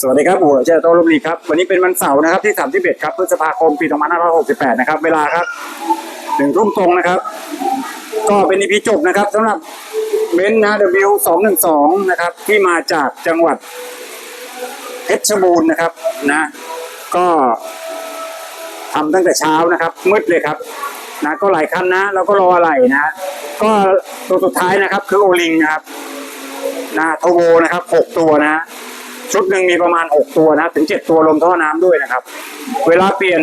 สวัสดีครับผมเจอโตลมรีครับ วันนี้เป็นวันเสาร์นะครับที่31ครับพฤษภาคมปี2568 นะครับ เวลาครับหนึ่งทุ่มตรงนะครับ ก็เป็นอีพีจบนะครับสำหรับเบนซ์นะ W212 นะครับ ที่มาจากจังหวัดเพชรบูรณ์นะครับนะ ก็ทำตั้งแต่เช้านะครับมืดเลยครับนะก็หลายคันนะ แล้วก็รออะไรนะ ก็ตัวสุดท้ายนะครับคือโอลิงนะครับ นะทโบนะครับหกตัวนะชุดหนึ่งมีประมาณหกตัวนะถึงเจ็ดตัวลมท่อน้ำด้วยนะครับ เวลาเปลี่ยน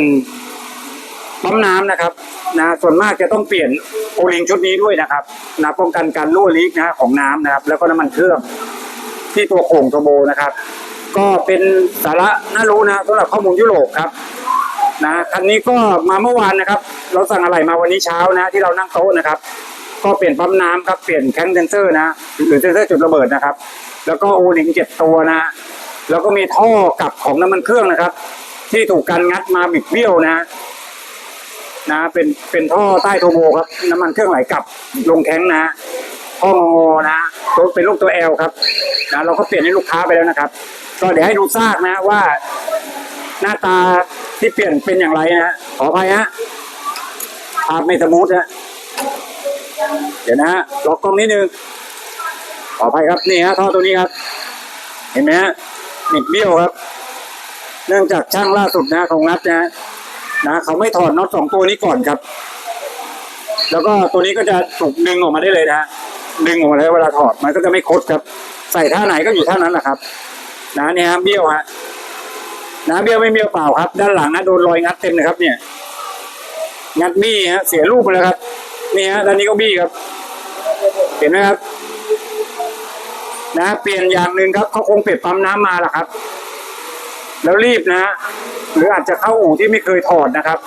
ปั๊มน้ำนะครับนะส่วนมากจะต้องเปลี่ยนโอลิงชุดนี้ด้วยนะครับนะป้องกันการรั่วลีกนะของน้ำนะครับ แล้วก็น้ำมันเครื่องที่ตัวโข่งทโบนะครับ ก็เป็นสาระน่ารู้นะสำหรับข้อมูลยุโรปครับนะคันนี้ก็มาเมื่อวานนะครับ เราสั่งอะไรมาวันนี้เช้านะ ที่เรานั่งโต๊ะนะครับ ก็เปลี่ยนปั๊มน้ำครับเปลี่ยนแข้งเซนเซอร์นะหรือเซนเซอร์จุดระเบิดนะครับ แล้วก็โอลิงเจ็ดตัวนะ แล้วก็มีท่อกลับของน้ำมันเครื่องนะครับ ที่ถูกการงัดมาบิดเบี้ยวนะ นะ เป็นเป็นท่อใต้โทโบครับ น้ำมันเครื่องไหลกลับลงแข้งนะท่องอนะตัวเป็นลูกตัวแอลครับนะเราก็เปลี่ยนให้ลูกค้าไปแล้วนะครับ ก็เดี๋ยวให้ดูซากนะว่า หน้าตาที่เปลี่ยนเป็นอย่างไรนะฮะขออภัยฮะภาพไม่สมูทนะ เดี๋ยวนะฮะล็อกกล้องนิดนึงขออภัยครับนี่ฮะท่อตัวนี้ครับ เห็นไหมฮะนิดเบี้ยวครับ เนื่องจากช่างล่าสุดนะของนัดนะนะเขาไม่ถอดน็อตสองตัวนี้ก่อนครับ แล้วก็ตัวนี้ก็จะถูกดึงออกมาได้เลยนะฮะดึงออกมาแล้วเวลาถอดมันก็จะไม่คดครับ ใส่ท่าไหนก็อยู่ท่านั้นแหละครับนะเนี่ยฮะเบี้ยวฮะนะเบี้ยวไม่เบี้ยวเปล่าครับ ด้านหลังนะโดนรอยงัดเต็มเลยครับ เนี่ย งัดบี้ฮะเสียรูปไปแล้วครับ นี่ฮะด้านนี้ก็บี้ครับ เห็นไหมครับ นะ เปลี่ยนอย่างหนึ่งครับเขาคงเปลี่ยนปั๊มน้ำมาล่ะครับ แล้วรีบนะ หรืออาจจะเข้าอู่ที่ไม่เคยถอดนะครับ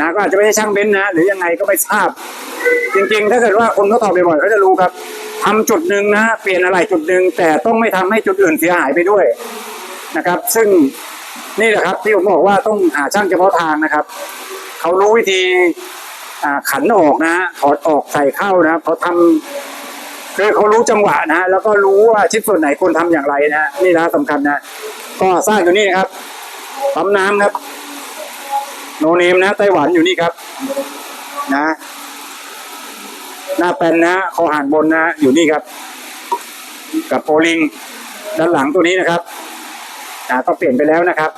นะก็อาจจะไม่ใช่ช่างเบนซ์นะ หรือยังไงก็ไม่ทราบ จริงๆ ถ้าเกิดว่าคนเขาถอดบ่อยๆเขาจะรู้ครับทำจุดหนึ่งนะเปลี่ยนอะไรจุดหนึ่งแต่ต้องไม่ทำให้จุดอื่นเสียหายไปด้วยนะครับ ซึ่งนี่แหละครับที่ผมบอกว่าต้องหาช่างเฉพาะทางนะครับ เขารู้วิธี ขันออกนะถอดออกใส่เข้านะเขาทำคือเขารู้จังหวะนะแล้วก็รู้ว่าชิ้นส่วนไหนควรทำอย่างไรนะนี่นะสำคัญนะก็สร้างอยู่นี่นะครับปั๊มน้ำครับ โนเนมนะไต้หวันอยู่นี่ครับ นะ หน้าแปนนะคอหานบนนะอยู่นี่ครับ กับโปลิง ด้านหลังตัวนี้นะครับอ่าก็เปลี่ยนไปแล้วนะครับ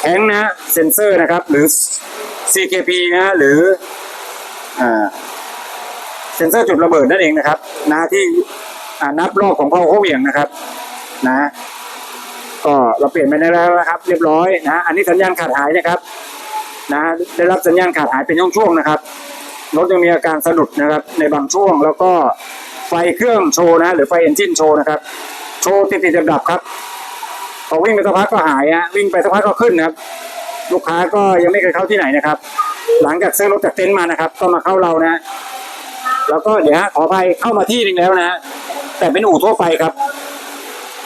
แข้งนะเซนเซอร์นะครับ หรือ CKP นะหรืออ่าเซนเซอร์จุดระเบิดนั่นเองนะครับ นะที่อ่านับรอบของพ่อเขาเหวี่ยงนะครับ นะ ก็เราเปลี่ยนไปได้แล้วนะครับ เรียบร้อยนะอันนี้สัญญาณขาดหายนะครับ นะได้รับสัญญาณขาดหายเป็นช่วงๆนะครับรถยังมีอาการสะดุดนะครับในบางช่วง แล้วก็ไฟเครื่องโชว์นะ หรือไฟเอนจินโชว์นะครับ โชว์ติดติดดับๆครับพอวิ่งไปสักพักก็หายฮะวิ่งไปสักพักก็ขึ้นนะครับ ลูกค้าก็ยังไม่เคยเข้าที่ไหนนะครับ หลังจากซื้อรถจากเต็นท์มานะครับ ก็มาเข้าเรานะ แล้วก็เดี๋ยวขออภัยเข้ามาที่หนึ่งแล้วนะ แต่เป็นอู่ทั่วไปครับ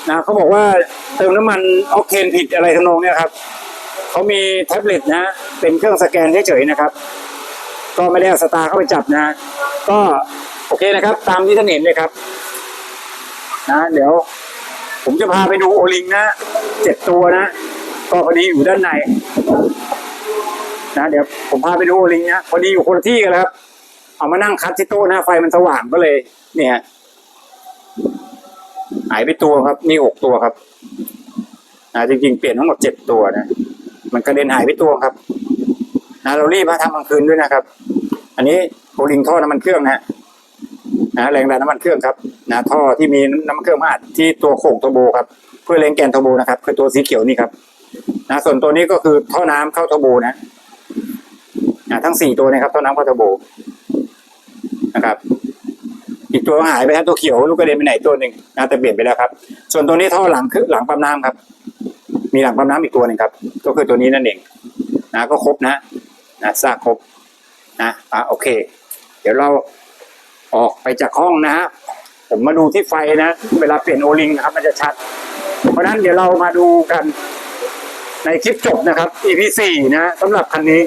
นะเขาบอกว่าเติมน้ำมันออกเคนผิดอะไรทำนองเนี้ยครับเขามีแท็บเล็ตนะ เป็นเครื่องสแกนเฉยๆนะครับ ก็ไม่ได้สตาร์เข้าไปจับนะ ก็โอเคนะครับ ตามที่ท่านเห็นเลยครับ นะ เดี๋ยว ผมจะพาไปดูโอลิงนะเจ็ดตัวนะ ก็พอดีอยู่ด้านในนะเดี๋ยวผมพาไปดูลิงนะพอดีอยู่คนละที่กันแล้วครับ เอามานั่งคัดที่โต๊ะนะไฟมันสว่างก็เลย เนี่ยหายไปตัวครับนี่หกตัวครับนะจริงๆเปลี่ยนทั้งหมดเจ็ดตัวนะมันกระเด็นหายไปตัวครับนะเรารีบมาทำกลางคืนด้วยนะครับ อันนี้โอลิงท่อน้ำมันเครื่องนะนะแรงดันน้ำมันเครื่องครับนะท่อที่มีน้ำมันเครื่องมาอัดที่ตัวโข่งโทโบครับ เพื่อเล็งแกนโทโบนะครับคือตัวสีเขียวนี่ครับ นะส่วนตัวนี้ก็คือท่อน้ำเข้าทโบนะนะทั้งสี่ตัวนะครับท่อน้ำเข้าทโบนะครับ อีกตัวหายไปครับตัวเขียวลูกกระเด็นไปไหนตัวหนึ่งนะแต่เปลี่ยนไปแล้วครับ ส่วนตัวนี้ท่อหลังคือหลังปั๊มน้ำครับ มีหลังปั๊มน้ำอีกตัวหนึ่งครับ ก็คือตัวนี้นั่นเองนะก็ครบนะนะซากครบนะอะโอเค เดี๋ยวเราออกไปจากห้องนะฮะผมมาดูที่ไฟนะ เวลาเปลี่ยนโอลิงนะครับมันจะชัด เพราะนั้นเดี๋ยวเรามาดูกัน ในคลิปจบนะครับ EP สี่นะสำหรับคันนี้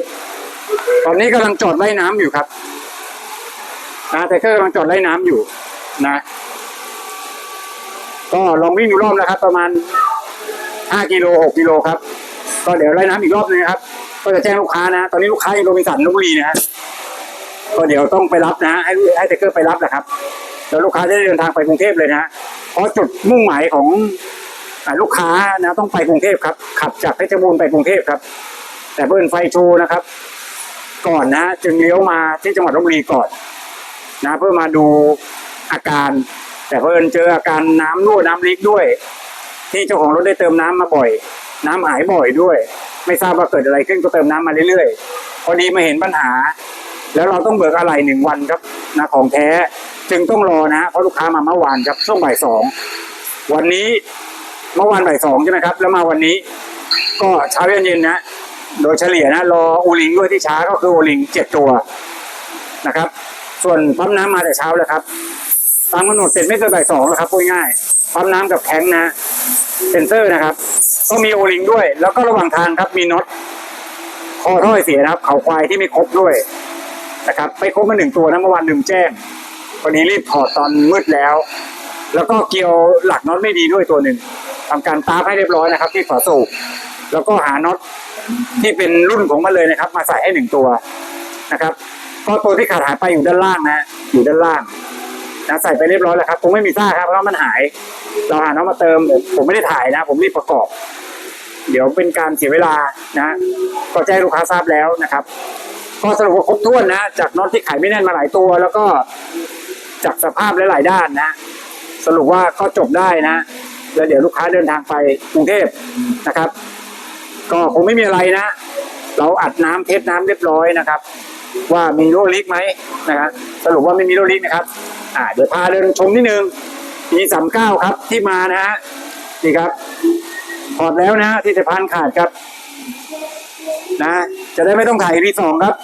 ตอนนี้กำลังจอดไล่น้ำอยู่ครับนะแต่ก็กำลังจอดไล่น้ำอยู่นะ ก็ลองวิ่งดูรอบนะครับ ประมาณห้ากิโลหกกิโลครับ ก็เดี๋ยวไล่น้ำอีกรอบนึงครับก็จะแจ้งลูกค้านะ ตอนนี้ลูกค้าอยู่โรบินสันลพบุรีนะฮะก็เดี๋ยวต้องไปรับนะให้ให้ไทเกอร์ไปรับนะครับ แล้วลูกค้าจะเดินทางไปกรุงเทพเลยนะเพราะจุดมุ่งหมายของ ลูกค้านะต้องไปกรุงเทพครับ ขับจากเพชรบูรณ์ไปกรุงเทพครับ แต่เบิ้ลไฟโชว์นะครับ ก่อนนะจึงเลี้ยวมาที่จังหวัดลบบุรีก่อนนะเพื่อมาดูอาการ แต่เพิ่นเจออาการน้ำรั่วน้ำลีกด้วย ที่เจ้าของรถได้เติมน้ำมาบ่อย น้ำหายบ่อยด้วย ไม่ทราบว่าเกิดอะไรขึ้นก็เติมน้ำมาเรื่อยๆพอดีมาเห็นปัญหา แล้วเราต้องเบิกอะไรหนึ่งวันครับนะของแท้จึงต้องรอนะเพราะลูกค้ามาเมื่อวานครับช่วงบ่ายสองวันนี้ เมื่อวานบ่ายสองใช่ไหมครับ แล้วมาวันนี้ ก็เช้าเย็นๆนนะ โดยเฉลี่ยนะ รออูลิงด้วยที่ช้าก็คือโอลิงเจ็ดตัวนะครับ ส่วนปั๊มน้ำมาแต่เช้าแล้วครับตามกำหนดเสร็จไม่เกินบ่ายสองแล้วครับพูดง่ายปั๊มน้ำกับแทงค์นะเซนเซอร์นะครับ ก็มีโอลิงด้วย แล้วก็ระหว่างทางครับมีน็อตคอถ้อยเสียนะครับ เขาควายที่ไม่ครบด้วยนะครับไม่ครบมาหนึ่งตัวนะเมื่อวานลืมแจ้งวันนี้รีบถอดตอนมืดแล้ว แล้วก็เกี่ยวหลักน็อตไม่ดีด้วยตัวหนึ่ง ทำการตาร์ให้เรียบร้อยนะครับ ที่ฝาสูบแล้วก็หาน็อตที่เป็นรุ่นของมันเลยนะครับ มาใส่ให้หนึ่งตัวนะครับก็ตัวที่ขาดหายไปอยู่ด้านล่างนะ อยู่ด้านล่างนะใส่ไปเรียบร้อยแล้วครับคงไม่มีซ่าครับเพราะมันหาย เราหาน้องมาเติมผมผมไม่ได้ถ่ายนะ ผมรีบประกอบ เดี๋ยวเป็นการเสียเวลานะ ก็แจ้งลูกค้าทราบแล้วนะครับ ก็สรุปว่าครบถ้วนนะ จากน็อตที่ขายไม่แน่นมาหลายตัว แล้วก็จากสภาพหลายๆด้านนะ สรุปว่าก็จบได้นะ แล้วเดี๋ยวลูกค้าเดินทางไปกรุงเทพนะครับ ก็คงไม่มีอะไรนะ เราอัดน้ำเทสน้ำเรียบร้อยนะครับ ว่ามีรั่วลิกไหมนะครับสรุปว่าไม่มีรั่วลิกนะครับ อ่าเดี๋ยวพาเดินชมนิดนึงมีสามเก้าครับที่มานะฮะนี่ครับถอดแล้วนะฮะที่สะพานขาดครับนะจะได้ไม่ต้องถ่ายทีสองครับ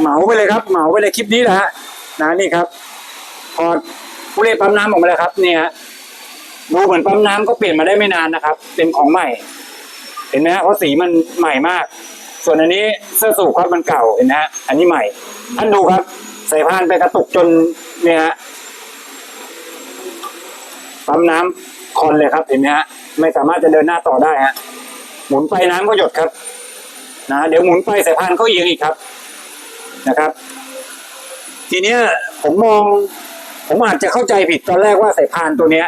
เหมาไปเลยครับ เหมาไปเลยคลิปนี้แหละฮะนะนี่ครับถอดผู้เล่นปั๊มน้ำออกมาแล้วครับเนี่ยฮะ ดูเหมือนปั๊มน้ำก็เปลี่ยนมาได้ไม่นานนะครับ เป็นของใหม่ เห็นไหมฮะเพราะสีมันใหม่มาก ส่วนอันนี้เสื้อสูบครับมันเก่าเห็นไหมฮะอันนี้ใหม่ท่านดูครับสายพานไปกระตุกจนเนี่ยฮะปั๊มน้ำคอนเลยครับเห็นไหมฮะไม่สามารถจะเดินหน้าต่อได้ฮะหมุนไปน้ำก็หยดครับนะเดี๋ยวหมุนไปสายพานก็เอียงอีกครับนะครับ ทีเนี้ยผมมอง ผมอาจจะเข้าใจผิดตอนแรกว่าสายพานตัวเนี้ย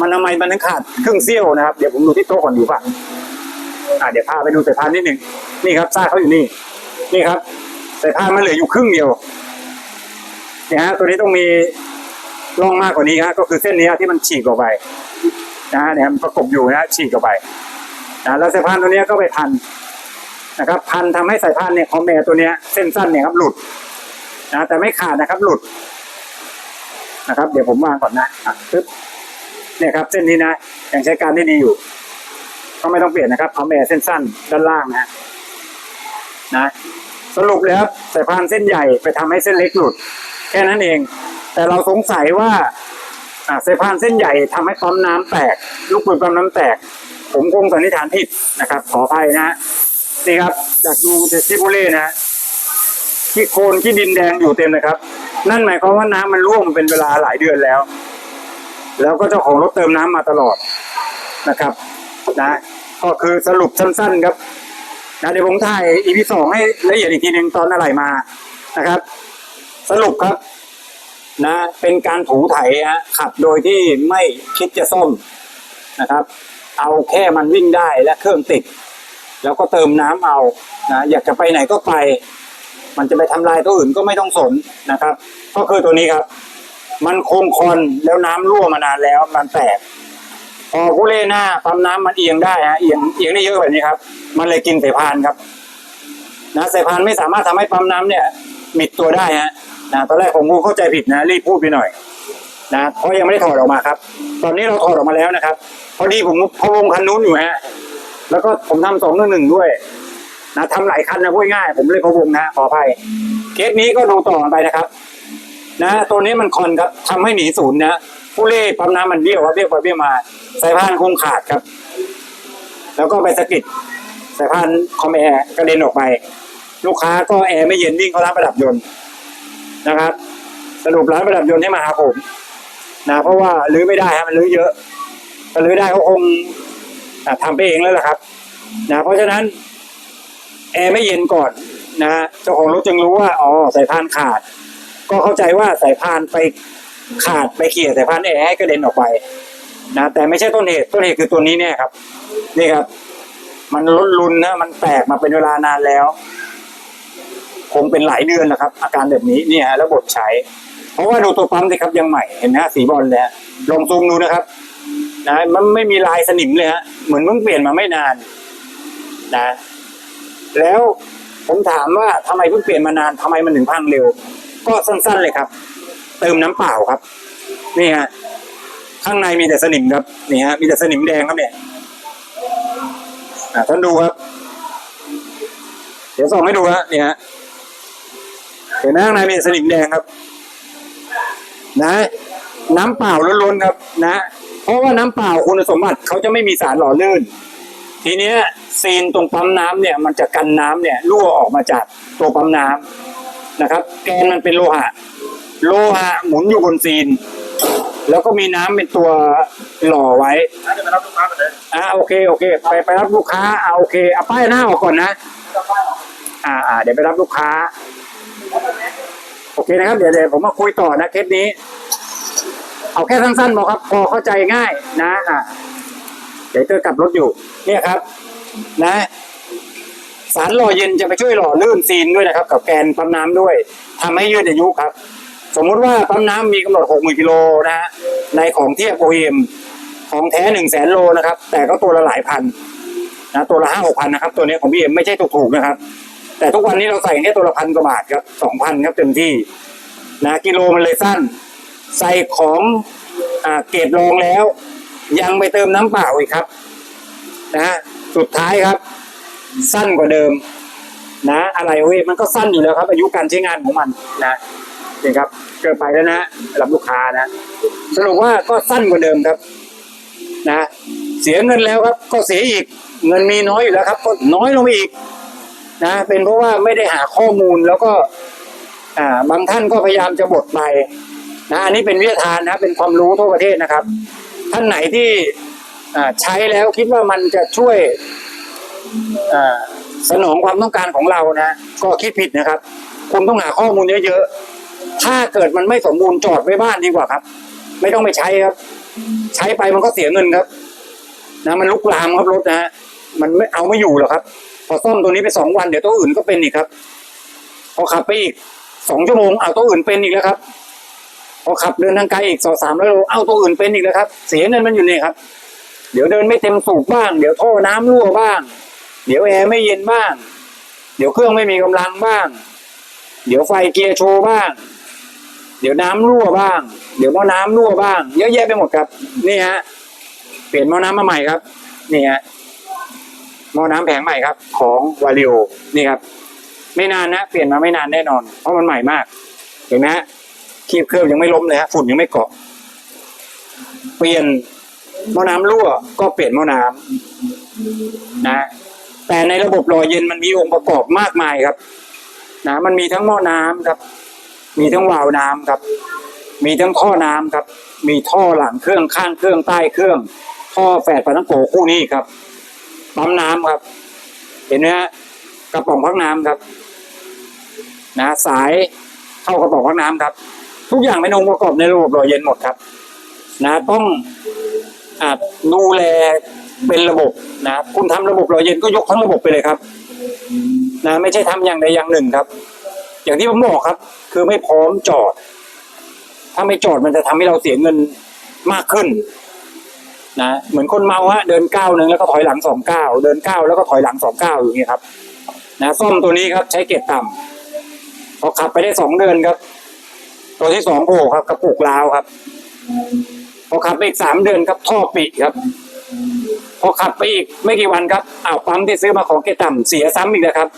มันทำไมมันถึงขาดครึ่งเสี้ยวนะครับเดี๋ยวผมดูที่โต๊ะก่อนดีป่ะอ่าเดี๋ยวพาไปดูสายพานนิดหนึ่งนี่ครับซ่ากเขาอยู่นี่ นี่ครับสายพานมันเหลืออยู่ครึ่งเดียวเนี่ยฮะตัวนี้ต้องมีร่องมากกว่านี้ฮะก็คือเส้นนี้ที่มันฉีกออกไปนะฮะเนี่ยมันประกบอยู่นะฮะฉีกออกไปนะแล้วสายพานตัวนี้ก็ไปพันนะครับ พันทำให้สายพานเนี่ยคอมแบร์ตัวเนี้ยเส้นสั้นเนี่ยครับหลุดนะแต่ไม่ขาดนะครับหลุดนะครับ เดี๋ยวผมวางก่อนนะอะปึ๊บ เนี่ยครับ เส้นนี้นะยังใช้การได้ดีอยู่ก็ไม่ต้องเปลี่ยนนะครับเอาแม่เส้นสั้นด้านล่างนะนะสรุปแล้วสายพานเส้นใหญ่ไปทำให้เส้นเล็กหลุด แค่นั้นเอง แต่เราสงสัยว่าอ่าสายพานเส้นใหญ่ทำให้ปั๊มน้ำแตก ลูกปืนปั๊มน้ำแตก ผมคงสันนิษฐานผิดนะครับ ขออภัยนะนี่ครับจากดูเที่บุเล่นะที่โคลนที่ดินแดงอยู่เต็มเลยครับ นั่นหมายความว่าน้ำมันร่วมเป็นเวลาหลายเดือนแล้ว แล้วก็เจ้าของรถเติมน้ำมาตลอดนะครับนะก็คือสรุปสั้นๆครับนะเดี๋ยวผมถ่าย EP สองให้ละเอียดอีกทีหนึ่งตอนอะไรมานะครับ สรุปครับนะเป็นการถูไถฮะขับโดยที่ไม่คิดจะซ่อมนะครับ เอาแค่มันวิ่งได้และเครื่องติด แล้วก็เติมน้ำเอานะอยากจะไปไหนก็ไป มันจะไปทำลายตัวอื่นก็ไม่ต้องสนนะครับ ก็คือตัวนี้ครับ มันคงคอนแล้วน้ำรั่วมานานแล้ว มันแตกพอผู้เล่นหน้าปั๊มน้ำมันเอียงได้ฮะเอียงเอียงได้เยอะแบบนี้ครับ มันเลยกินสายพานครับนะสายพานไม่สามารถทำให้ปั๊มน้ำเนี่ยมิดตัวได้ฮะนะตอนแรกผมก็เข้าใจผิดนะรีบพูดไปหน่อยนะเพราะยังไม่ได้ถอดออกมาครับ ตอนนี้เราถอดออกมาแล้วนะครับพอดีผมพะวงคันนู้นอยู่ฮะแล้วก็ผมทำสองหนึ่งหนึ่งด้วยนะทำหลายคันนะพูดง่ายผมเลยพะวงนะขออภัยเคสนี้ก็ดูต่อไปนะครับ นะตัวนี้มันคอนครับทำให้หนีศูนย์นะผู้เล่ปั๊มน้ำมันเบี้ยวครับเบี้ยวไปเบี้ยวมา สายพานคงขาดครับ แล้วก็ไปสะกิดสายพานคอมแอร์กระเด็นออกไป ลูกค้าก็แอร์ไม่เย็นวิ่งเขาร้านประดับยนต์นะครับ สรุปร้านประดับยนต์ให้มาหาผมนะเพราะว่ารื้อไม่ได้ฮะมันรื้อเยอะถ้ารื้อได้เขาคงอะทำไปเองแล้วล่ะครับนะเพราะฉะนั้นแอร์ไม่เย็นก่อนนะเจ้าของรถจึงรู้ว่าอ๋อสายพานขาด ก็เข้าใจว่าสายพานไปขาดไปเขี่ยสายพานแอร์ให้กระเด็นออกไปนะแต่ไม่ใช่ต้นเหตุต้นเหตุคือตัวนี้เนี่ยครับ นี่ครับ มันลดรุนนะมันแตกมาเป็นเวลานานแล้ว คงเป็นหลายเดือนนะครับ อาการแบบนี้เนี่ยฮะแล้วบใช้ เพราะว่าดูตัวปั๊มสิครับยังใหม่เห็นไหมฮะสีบอลเลยฮะลองซูมดูนะครับ นะมันไม่มีลายสนิมเลยฮะเหมือนเพิ่งเปลี่ยนมาไม่นาน นะ แล้วผมถามว่าทำไมเพิ่งเปลี่ยนมานานทำไมมันถึงพังเร็ว ก็สั้นๆเลยครับ เติมน้ำเปล่าครับ นี่ฮะข้างในมีแต่สนิมครับนี่ฮะมีแต่สนิมแดงครับเนี่ยอะท่านดูครับ เดี๋ยวส่องให้ดูฮะนี่ฮะเห็นไหมข้างในมีแต่สนิมแดงครับ นะ น้ำเปล่าล้นๆครับ นะ เพราะว่าน้ำเปล่าคุณสมบัติเขาจะไม่มีสารหล่อลื่น ทีเนี้ยซีนตรงปั๊มน้ำเนี่ย มันจะกันน้ำเนี่ยรั่วออกมาจากตัวปั๊มน้ำ นะครับ แกนมันเป็นโลหะ โลหะหมุนอยู่บนซีน แล้วก็มีน้ำเป็นตัวหล่อไว้จะไปรับลูกค้าไปเลยอ่าโอเคโอเค ไปไปรับลูกค้าอ่าโอเคเอาป้ายหน้าออกก่อนนะอ่าอ่าเดี๋ยวไปรับลูกค้า โอเคนะครับ เดี๋ยวเดี๋ยวผมมาคุยต่อนะเคสนี้ เอาแค่สั้นๆพอครับ พอเข้าใจง่ายนะ อ่าเดี๋ยวเจอกลับรถอยู่ เนี่ยครับ นะ สารหล่อเย็นจะไปช่วยหล่อลื่นซีนด้วยนะครับ กับแกนปั๊มน้ำด้วยทำให้ยืดอายุครับ สมมุติว่าปั๊มน้ำมีกำหนด 60,000กิโลนะฮะในของเทียบ OEM ของแท้1 0 0 0 0แสนโลนะครับ แต่ก็ตัวละหลายพันนะตัวละห้าหกพันนะครับ ตัวนี้ของ BM ไม่ใช่ถูกๆนะครับ แต่ทุกวันนี้เราใส่แค่ตัวละพันกว่าบาทครับสองพันครับเต็มที่นะกิโลมันเลยสั้น ใส่ของอ่าเกรดรองแล้ว ยังไปเติมน้ำเปล่าอีกครับนะสุดท้ายครับ สั้นกว่าเดิม นะอะไรเว้ยมันก็สั้นอยู่แล้วครับ อายุการใช้งานของมันนะนี่ครับเกินไปแล้วนะรับลูกค้านะสรุปว่าก็สั้นกว่าเดิมครับ นะ เสียเงินแล้วครับ ก็เสียอีกเงินมีน้อยอยู่แล้วครับ ก็น้อยลงไปอีก นะ เป็นเพราะว่าไม่ได้หาข้อมูลแล้วก็ อ่า บางท่านก็พยายามจะบดไปนะอันนี้เป็นวิทยาทานนะ เป็นความรู้ทั่วประเทศนะครับ ท่านไหนที่อ่าใช้แล้วคิดว่ามันจะช่วย สนองความต้องการของเรานะก็คิดผิดนะครับ คุณต้องหาข้อมูลเยอะๆถ้าเกิดมันไม่สมบูรณ์จอดไว้บ้านดีกว่าครับ ไม่ต้องไปใช้ครับ ใช้ไปมันก็เสียเงินครับ นะมันลุกลามครับรถนะฮะมันไม่เอาไม่อยู่หรอกครับ พอซ่อมตัวนี้ไปสองวันเดี๋ยวตัวอื่นก็เป็นอีกครับ พอขับไปอีกสองชั่วโมงเอาตัวอื่นเป็นอีกแล้วครับ พอขับเดินทางไกลอีกสองสามร้อยโลเอาตัวอื่นเป็นอีกแล้วครับ เสียเงินมันอยู่นี่ครับ เดี๋ยวเดินไม่เต็มสูบบ้าง เดี๋ยวท่อน้ำรั่วบ้าง เดี๋ยวแอร์ไม่เย็นบ้าง เดี๋ยวเครื่องไม่มีกำลังบ้าง เดี๋ยวไฟเกียร์โชว์บ้าง เดี๋ยวน้ำรั่วบ้าง เดี๋ยวหม้อน้ำรั่วบ้าง เยอะแยะไปหมดครับ นี่ฮะ เปลี่ยนหม้อน้ำมาใหม่ครับ นี่ฮะ หม้อน้ำแผงใหม่ครับ ของวาริโอ นี่ครับ ไม่นานนะ เปลี่ยนมาไม่นานแน่นอน เพราะมันใหม่มาก เห็นไหมฮะคีบเครื่องยังไม่ล้มเลยฮะ ฝุ่นยังไม่เกาะ เปลี่ยนหม้อน้ำรั่ว ก็เปลี่ยนหม้อน้ำนะ แต่ในระบบหล่อเย็นมันมีองค์ประกอบมากมายครับนะมันมีทั้งหม้อน้ำครับ มีทั้งวาล์วน้ำครับ มีทั้งท่อน้ำครับ มีท่อหลังเครื่องข้างเครื่องใต้เครื่อง ท่อแฝดปานังโกคู่นี้ครับปั๊มน้ำครับ เห็นไหมฮะกระป๋องพักน้ำครับ นะสายเข้ากระป๋องพักน้ำครับ ทุกอย่างเป็นองค์ประกอบในระบบหล่อเย็นหมดครับ นะต้องอดูแล เป็นระบบนะคุณทำระบบหล่อเย็นก็ยกทั้งระบบไปเลยครับ นะไม่ใช่ทำอย่างใดอย่างหนึ่งครับ อย่างที่ผมบอกครับ คือไม่พร้อมจอด ถ้าไม่จอดมันจะทำให้เราเสียเงินมากขึ้น นะเหมือนคนเมาฮะเดินก้าวหนึ่งแล้วก็ถอยหลังสองก้าวเดินก้าวแล้วก็ถอยหลังสองก้าวอย่างนี้ครับ นะซ่อมตัวนี้ครับใช้เกรดต่ำพอขับไปได้สองเดือนครับ ตัวที่สองโผล่ครับกระปุกลาวครับพอขับไปอีกสามเดือนครับท่อปิครับ พอขับไปอีกไม่กี่วันครับอ้าวปั๊มที่ซื้อมาของเกต่ำเสียซ้ำอีกแล้วครับ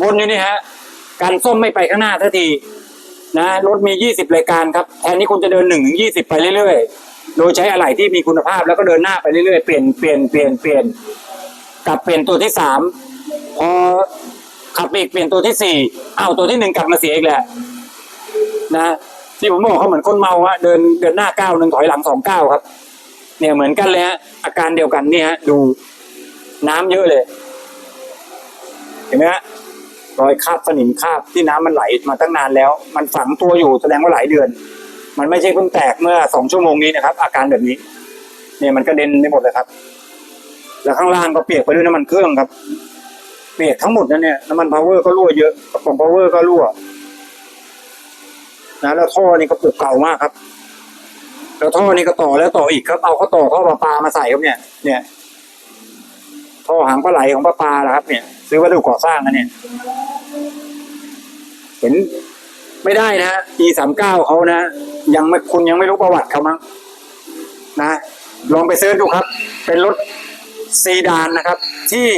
วนอยู่นี่ฮะการส้มไม่ไปข้างหน้าทันทีนะรถมี 20 รายการครับแทนที่คุณจะเดิน1ถึง20ไปเรื่อยๆ โดยใช้อะไหล่ที่มีคุณภาพแล้วก็เดินหน้าไปเรื่อยๆ เปลี่ยนเปลี่ยนเปลี่ยนเปลี่ยนกลับเปลี่ยนตัวที่สามพอขับไปอีกเปลี่ยนตัวที่สี่อ้าวตัวที่หนึ่งกลับมาเสียอีกแหละนะที่ผมบอกเขาเหมือนคนเมาฮะเดินเดินหน้าก้าวหนึ่งถอยหลังสองก้าวครับ เนี่ยเหมือนกันเลยฮะอาการเดียวกันเนี่ยฮะดูน้ำเยอะเลย เห็นไหมฮะรอยคาบสนิมคาบที่น้ำมันไหลมาตั้งนานแล้ว มันฝังตัวอยู่แสดงว่าหลายเดือน มันไม่ใช่เพิ่งแตกเมื่อสองชั่วโมงนี้นะครับ อาการแบบนี้ เนี่ยมันกระเด็นไปหมดเลยครับ แล้วข้างล่างก็เปียกไปด้วยน้ำมันเครื่องครับ เปียกทั้งหมดนั่นเนี่ยน้ำมันพาวเวอร์ก็รั่วเยอะกระป๋องพาวเวอร์ก็รั่วนะแล้วท่อนี่ก็ปลุกเก่ามากครับ แล้วท่อนี่ก็ต่อแล้วต่ออีกครับ เอาเขาต่อท่อประปลามาใส่ครับเนี่ย เนี่ย ท่อหางปลาไหลของประปลานะครับเนี่ย ซื้อวัสดุก่อสร้างนะเนี่ย เห็นไม่ได้นะฮะ E สามเก้าเขานะ ยังไม่คุณยังไม่รู้ประวัติเขามั้งนะลองไปเสิร์ชดูครับ เป็นรถซีดานนะครับ ที่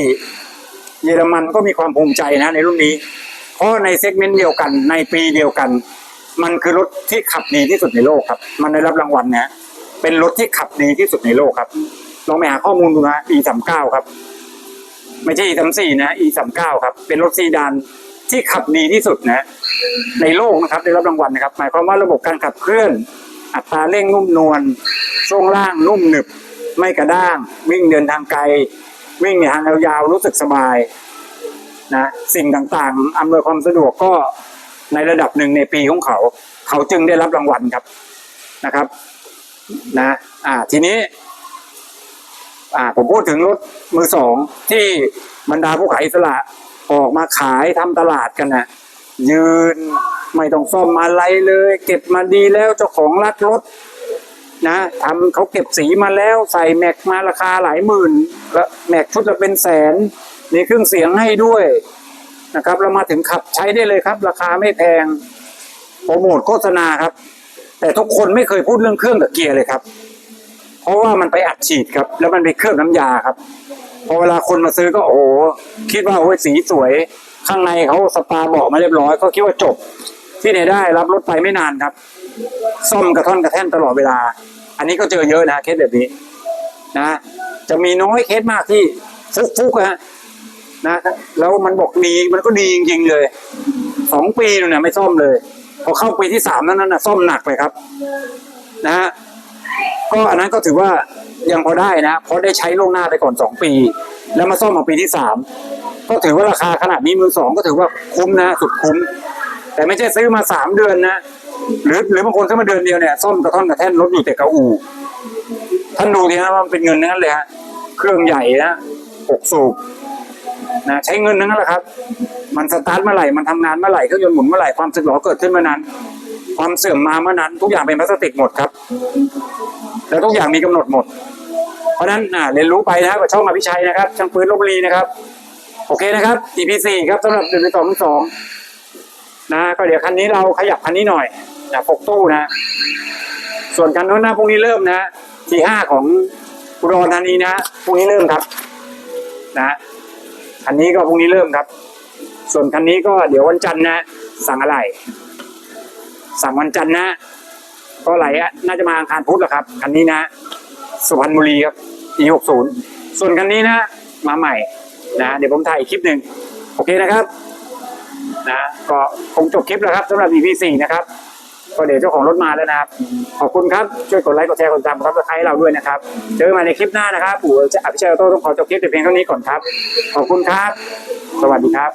เยอรมันก็มีความภูมิใจนะในรุ่นนี้ เพราะในเซกเมนต์เดียวกันในปีเดียวกัน มันคือรถที่ขับดีที่สุดในโลกครับ มันได้รับรางวัลเนะเป็นรถที่ขับดีที่สุดในโลกครับลองไปหาข้อมูลดูนะ E สามเก้าครับ ไม่ใช่ E สามสี่นะ E สามเก้าครับ เป็นรถซีดานที่ขับดีที่สุดนะ ในโลกนะครับ ได้รับรางวัลนะครับ หมายความว่าระบบการขับเคลื่อน อัตราเร่งนุ่มนวลช่วงล่างนุ่มหนึบ ไม่กระด้าง วิ่งเดินทางไกล วิ่งในทางยาวๆรู้สึกสบายนะสิ่งต่างๆอำนวยความสะดวกก็ ในระดับหนึ่งในปีของเขา เขาจึงได้รับรางวัลครับนะครับนะอ่าทีนี้อ่าผมพูดถึงรถมือสองที่บรรดาผู้ขายอิสระออกมาขายทำตลาดกันนะยืนไม่ต้องซ่อมอะไรเลย เก็บมาดีแล้วเจ้าของรักรถนะทำเขาเก็บสีมาแล้วใส่แม็กมาราคาหลายหมื่นแล้วแม็กชุดละเป็นแสนมีเครื่องเสียงให้ด้วย นะครับ เรามาถึงขับใช้ได้เลยครับ ราคาไม่แพงโปรโมทโฆษณาครับ แต่ทุกคนไม่เคยพูดเรื่องเครื่องกับเกียร์เลยครับ เพราะว่ามันไปอัดฉีดครับ แล้วมันไปเคลือบน้ำยาครับพอเวลาคนมาซื้อก็โอ้โหคิดว่าโอ้ยสีสวย ข้างในเขาสปาเบอกมาเรียบร้อย ก็คิดว่าจบ ที่ไหนได้รับรถไปไม่นานครับ ซ่อมกระท่อนกระแท่นตลอดเวลา อันนี้ก็เจอเยอะนะเคสแบบนี้ นะ จะมีน้อยเคสมากที่ฟุกฟุกฮะ นะแล้วมันบอกดีมันก็ดีจริงๆเลยสองปีเนี่ยไม่ซ่อมเลย พอเข้าปีที่สามนั้นน่ะซ่อมหนักไปครับ นะฮะก็อันนั้นก็ถือว่ายังพอได้นะเพราะได้ใช้ล่วงหน้าไปก่อนสองปี แล้วมาซ่อมมาปีที่สามก็ถือว่าราคาขนาดนี้มือสองก็ถือว่าคุ้มนะสุดคุ้ม แต่ไม่ใช่ซื้อมาสามเดือนนะหรือหรือบางคนซื้อมาเดือนเดียวเนี่ยซ่อมกระท่อนกระแท่นรถอยู่แต่กระอูท่านดูทีนะว่ามันเป็นเงินนั้นเลยฮะเครื่องใหญ่นะหกสูบ นะใช้เงินนั้นแหละครับ มันสตาร์ทเมื่อไหร่มันทำงานเมื่อไหร่เครื่องยนต์หมุนเมื่อไหร่ความสึกหรอเกิดขึ้นเมื่อนั้น ความเสื่อมมาเมื่อนั้น ทุกอย่างเป็นพลาสติกหมดครับ แล้วทุกอย่างมีกำหนดหมด เพราะฉะนั้นเรียนรู้ไปนะครับกับช่องอภิชัยนะครับช่างปืนลบบุรีนะครับ โอเคนะครับ EP สี่ครับสำหรับเดือนที่สองสองนะก็เดี๋ยวคันนี้เราขยับคันนี้หน่อยนะปกตู้นะ ส่วนคันโน้นนะพรุ่งนี้เริ่มนะทีห้าของอุดรธานีนะพรุ่งนี้เริ่มครับ นะ คันนี้ก็พรุ่งนี้เริ่มครับ ส่วนคันนี้ก็เดี๋ยววันจันทร์นะ สั่งอะไร สั่งวันจันทร์นะ ก็ไหลอะน่าจะมาอังคารพุธแหละครับ คันนี้นะสุพรรณบุรีครับ e หกศูนย์ส่วนคันนี้นะ มาใหม่นะเดี๋ยวผมถ่ายอีกคลิปหนึ่งโอเคนะครับนะก็คงจบคลิปแล้วครับสำหรับ EP 4 นะครับ ก็เดี๋ยวเจ้าของรถมาแล้วนะครับ ขอบคุณครับ ช่วยกดไลค์กดแชร์กดติดตามครับให้เราด้วยนะครับ เจอกันใหม่ในคลิปหน้านะครับปู่จะอภิชัยออโต้ต้องขอจบคลิปแต่เพียงเท่านี้ก่อนครับ ขอบคุณครับ สวัสดีครับ